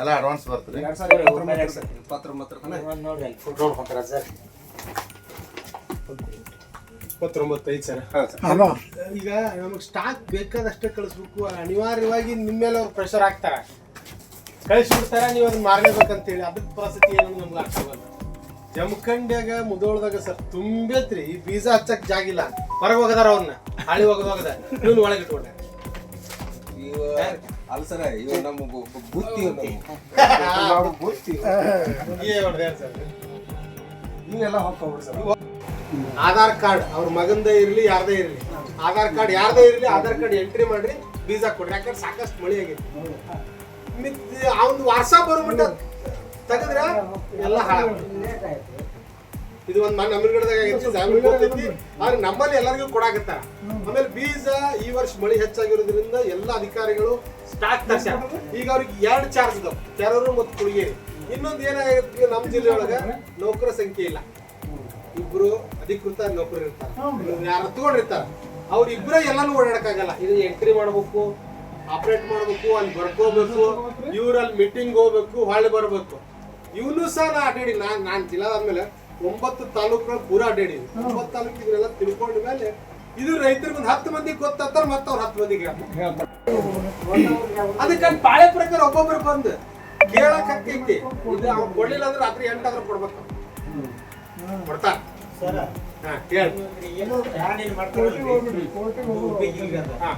ಎಲ್ಲ ಅಡ್ವಾನ್ಸ್ ಬರ್ತೀರಿ ಎರಡ್ ಸಾವಿರದ ಇಪ್ಪತ್ತೊಂಬತ್ತರ ಇಪ್ಪತ್ತೊಂಬತ್ತು ಐದು ಸರ್. ಈಗ ನಮಗೆ ಸ್ಟಾಕ್ ಬೇಕಾದಷ್ಟೇ ಕಳಿಸ್ಬೇಕು. ಅನಿವಾರ್ಯವಾಗಿ ನಿಮ್ಮ ಮೇಲೆ ಅವ್ರು ಪ್ರೆಷರ್ ಹಾಕ್ತಾರೆ. ಕಳಿಸ್ಬಿಡ್ತಾರೆ ನೀವು ಅದನ್ನ ಮಾರಲೇಬೇಕಂತೇಳಿ. ಅದಕ್ಕೆ ಪರಿಸ್ಥಿತಿ ಏನು ನಮ್ಗೆ ಆಗ್ತಾವಲ್ಲ ಜಮಖಂಡ್ಯಾಗ ಮುದೋಳದಾಗ ಸರ್ ತುಂಬೈತ್ರಿ. ಈ ಬೀಜ ಹಚ್ಚಕ್ ಜಾಗಿಲ್ಲ. ಹೊರಗೆ ಹೋಗದಾರ ಅವ್ರನ್ನ. ಹಳಿ ಹೋಗದ ಹೋಗದ. ಇವ್ನು ಒಳಗೆ ಇಟ್ಕೊಂಡೆ. ಇವ ಅಲ್ಲ ಸರ ಇವ ಬು- ಬುತ್ತಿ ನಾವು ಬುತ್ತಿ ನೀವೆಲ್ಲ ಹೋಗ್ಬಿಡ್ರಿ ಸರ್? ಆಧಾರ್ ಕಾರ್ಡ್ ಅವ್ರ ಮಗಂದ ಇರ್ಲಿ ಯಾರ್ದೇ ಇರ್ಲಿ. ಆಧಾರ್ ಕಾರ್ಡ್ ಯಾರ್ದೇ ಇರ್ಲಿ ಆಧಾರ್ ಕಾರ್ಡ್ ಎಂಟ್ರಿ ಮಾಡ್ರಿ ವೀಸಾ ಕೊಡ್ರಿ. ಯಾಕಂದ್ರೆ ಸಾಕಷ್ಟು ಮಳಿ ಆಗೈತಿ. ಅವನ್ ವಾಟ್ಸಾಪ್ ಬರ್ಬಿಟ್ಟ ತೆಗೆದ್ರೆ? ಎಲ್ಲ ಹಾಳ ಇದು ಒಂದು ಮನೆ ಅಮೀರ್ಗಡದಾಗ ಆಗೈತಿ ಸ್ಯಾಂಪಲ್ ಗೊತ್ತೈತಿ. ಆದ್ರೆ ನಮ್ಮಲ್ಲಿ ಎಲ್ಲರಿಗೂ ಕೊಡಾಕತ್ತಾರ. ಆಮೇಲೆ ಬೀಜ ಈ ವರ್ಷ ಮಳಿ ಹೆಚ್ಚಾಗಿರೋದ್ರಿಂದ ಎಲ್ಲ ಅಧಿಕಾರಿಗಳು ಸ್ಟಾಕ್ ತರ್ಸ್ಯಾರ. ಈಗ ಅವ್ರಿಗೆ ಎರಡು ಚಾರ್ಜ್ ಇದಾವ ಕೆರೂರು ಮತ್ತು ಕುಳಿಗೇರಿ ಇನ್ನೊಂದು ಏನಾಗೈತಿ ನಮ್ಮ ಜಿಲ್ಲೆ ಒಳಗ? ನೌಕರ ಸಂಖ್ಯೆ ಇಲ್ಲ. ಇಬ್ರು ಅಧಿಕೃತ ನೌಕರ ಇರ್ತಾರೆ. ಯಾರು ತಗೊಂಡಿರ್ತಾರ. ಅವ್ರ ಇಬ್ಬರೇ ಎಲ್ಲಾನು ಓಡಾಡಕ್ಕಾಗಲ್ಲ. ಇದು ಎಂಟ್ರಿ ಮಾಡ್ಬೇಕು ಆಪರೇಟ್ ಮಾಡ್ಬೇಕು ಅಲ್ಲಿ ಬರ್ಕೋಬೇಕು ಇವ್ರಲ್ಲಿ ಮೀಟಿಂಗ್ ಹೋಗ್ಬೇಕು ಹೊಳ್ಳಿ ಬರ್ಬೇಕು. ಇವನು ಸಹ ನಾ ಅಡ್ಡಾಡಿ ನಾನು ನಾನ್ ಜಿಲ್ಲಾದಾದ್ಮೇಲೆ ಒಂಬತ್ತು ತಾಲೂಕುಗಳು ಪೂರಾ ಅಡ್ಡಾಡಿ. ಒಂಬತ್ತು ತಾಲೂಕು ಇದನ್ನೆಲ್ಲ ತಿಳ್ಕೊಂಡ ಮೇಲೆ ಇದು ರೈತರ ಒಂದು ಹತ್ತು ಮಂದಿ ಗೊತ್ತಾರ ಮತ್ತೆ ಅವ್ರ ಹತ್ತು ಮಂದಿಗೆ ಅದಕ್ಕ ಪಾಳೆ ಪ್ರಕಾರ ಒಬ್ಬೊಬ್ರು ಬಂದು ಕೇಳಕ್ ಹತ್ತೈತಿ ಇದು ಅವ್ನು ಕೊಡ್ಲಿಲ್ಲ ಅಂದ್ರೆ ರಾತ್ರಿ ಎಂಟಾದ್ರೂ ಕೊಡ್ಬೇಕು. ಕೊಡ್ತಾರ. ಹಾ ಹೇಳಿ. ಹಾ.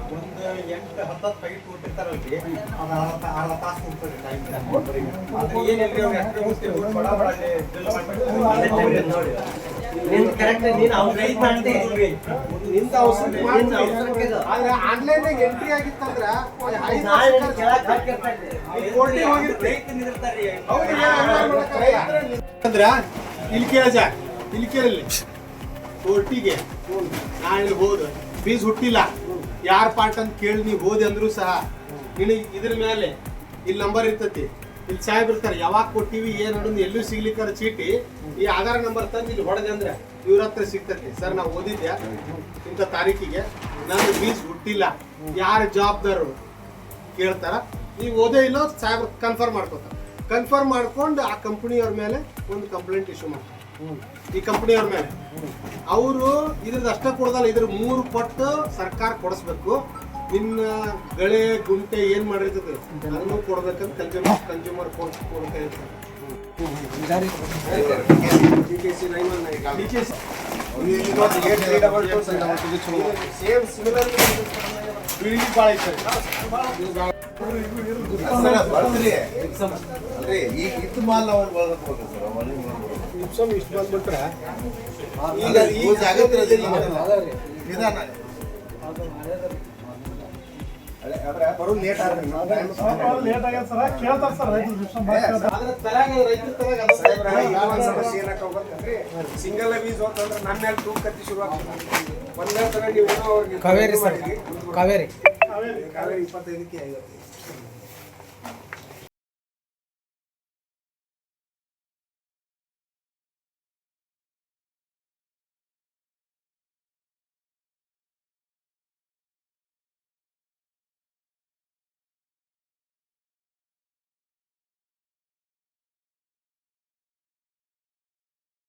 ನಿಂದ ಅವಸರ ಮಾಡ್ತೀವಿ. ಆದ್ರೆ ಆನ್ಲೈನ್ ಎಂಟ್ರಿ ಆಗಿತ್ತಂದ್ರ ಐದು. ಅಂದ್ರ ಇಲ್ಲಿ ಕೇಳ ಇಲ್ಲಿ ಕೇಳಲಿ ಕೋರ್ಟಿಗೆ. ನಾ ಇಲ್ಲಿ ಹೋದ. ಫೀಸ್ ಹುಟ್ಟಿಲ್ಲ. ಯಾರ ಪಾರ್ಟ್ ಅಂತ ಕೇಳಿ ನೀವು ಹೋದೆ ಅಂದ್ರೂ ಸಹ ನಿನಗೆ ಇದ್ರ ಮೇಲೆ ಇಲ್ಲಿ ನಂಬರ್ ಇರ್ತತಿ. ಇಲ್ಲಿ ಸಾಹೇಬ್ ಇರ್ತಾರೆ, ಯಾವಾಗ ಕೊಟ್ಟಿವಿ, ಏನ್ ಅನ್ನೋದು ಎಲ್ಲೂ ಸಿಗ್ಲಿಕ್ಕಾರ ಚೀಟಿ, ಈ ಆಧಾರ್ ನಂಬರ್ ತಂದು ಇಲ್ಲಿ ಹೊಡೆದೆ ಅಂದ್ರೆ ಇವ್ರ ಹತ್ರ ಸಿಗ್ತತಿ. ಸರ್, ನಾವು ಓದಿದ್ದೆ ಇಂಥ ತಾರೀಕಿಗೆ ನಾನು ಫೀಸ್ ಹುಟ್ಟಿಲ್ಲ. ಯಾರ ಜವಾಬ್ದಾರರು ಕೇಳ್ತಾರ? ನೀವು ಓದೇ ಇಲ್ಲೋ ಸಾಹೇಬ್ರು ಕನ್ಫರ್ಮ್ ಮಾಡ್ಕೋತಾರೆ. ಕನ್ಫರ್ಮ್ ಮಾಡ್ಕೊಂಡು ಆ ಕಂಪ್ನಿಯವ್ರ ಮೇಲೆ ಒಂದು ಕಂಪ್ಲೇಂಟ್ ಇಶ್ಯೂ ಮಾಡ್ತಾರೆ. ಈ ಕಂಪ್ನಿಯವ್ರ ಮೇಲೆ. ಅವರು ಇದ್ರದ್ದು ಅಷ್ಟೇ ಕೊಡೋದಲ್ಲ ಇದ್ರ ಮೂರು ಪಟ್ಟು ಸರ್ಕಾರ ಕೊಡಿಸ್ಬೇಕು. ನಿನ್ನ ಗಳೆ ಗುಂಟೆ ಏನ್ ಮಾಡಿರ್ತದೆ ಅದನ್ನು ಕೊಡ್ಬೇಕಂತ ಕನ್ಸ್ಯೂಮರ್ ಕನ್ಸ್ಯೂಮರ್ ಕೋರ್ಟ್ ಕೊಡ್ತಾ ಇರ್ತಾರೆ ಸೇಮ್ ಸಿಮಿಲರ್ ಬಿಳಿ ಭಾಳ ಐತೆ ಬರ್ತೀರಿ. ಅಲ್ರಿ ಈಗ ಇತ್ತು ಮಾಲ್ ಅವ್ರು ಒಳಗೆ ಸರ್ ಇಪ್ಸಮ್ ಇಷ್ಟು ಬಂದ್ಬಿಟ್ರೆ ಈಗ ಈ ನಿಧಾನ. ಬರೋದು ಲೇಟ್ ಆದ್ರೆ ಲೇಟ್ ಆಗ್ಯದ ಸರ್ ಕೇಳ್ತಾರ ಸರ್ ರೈತರು ತಲಾಗ ರೈತರ ತಲಾಗ ಅದ ಸಾಹೇಬ್ರ, ಇನ್ನೊಂದ್ ಸಮಸ್ಯೆ ಏನಕ್ಕ ಹೋಗ್ಬೇಕಂದ್ರೆ ಸಿಂಗಲ್ ಅಂತಂದ್ರೆ ನನ್ನ ಮೇಲೆ ತೂಕ ಕತ್ತಿ ಶುರು ಆಗ್ತದೆ. ಒಂದೇ ಸಲ ನೀವು ಕಾವೇರಿ ಸರ್ ಕಾವೇರಿ. ಕಾವೇರಿ ಇಪ್ಪತ್ತೈದಕ್ಕೆ ಐವತ್ತು.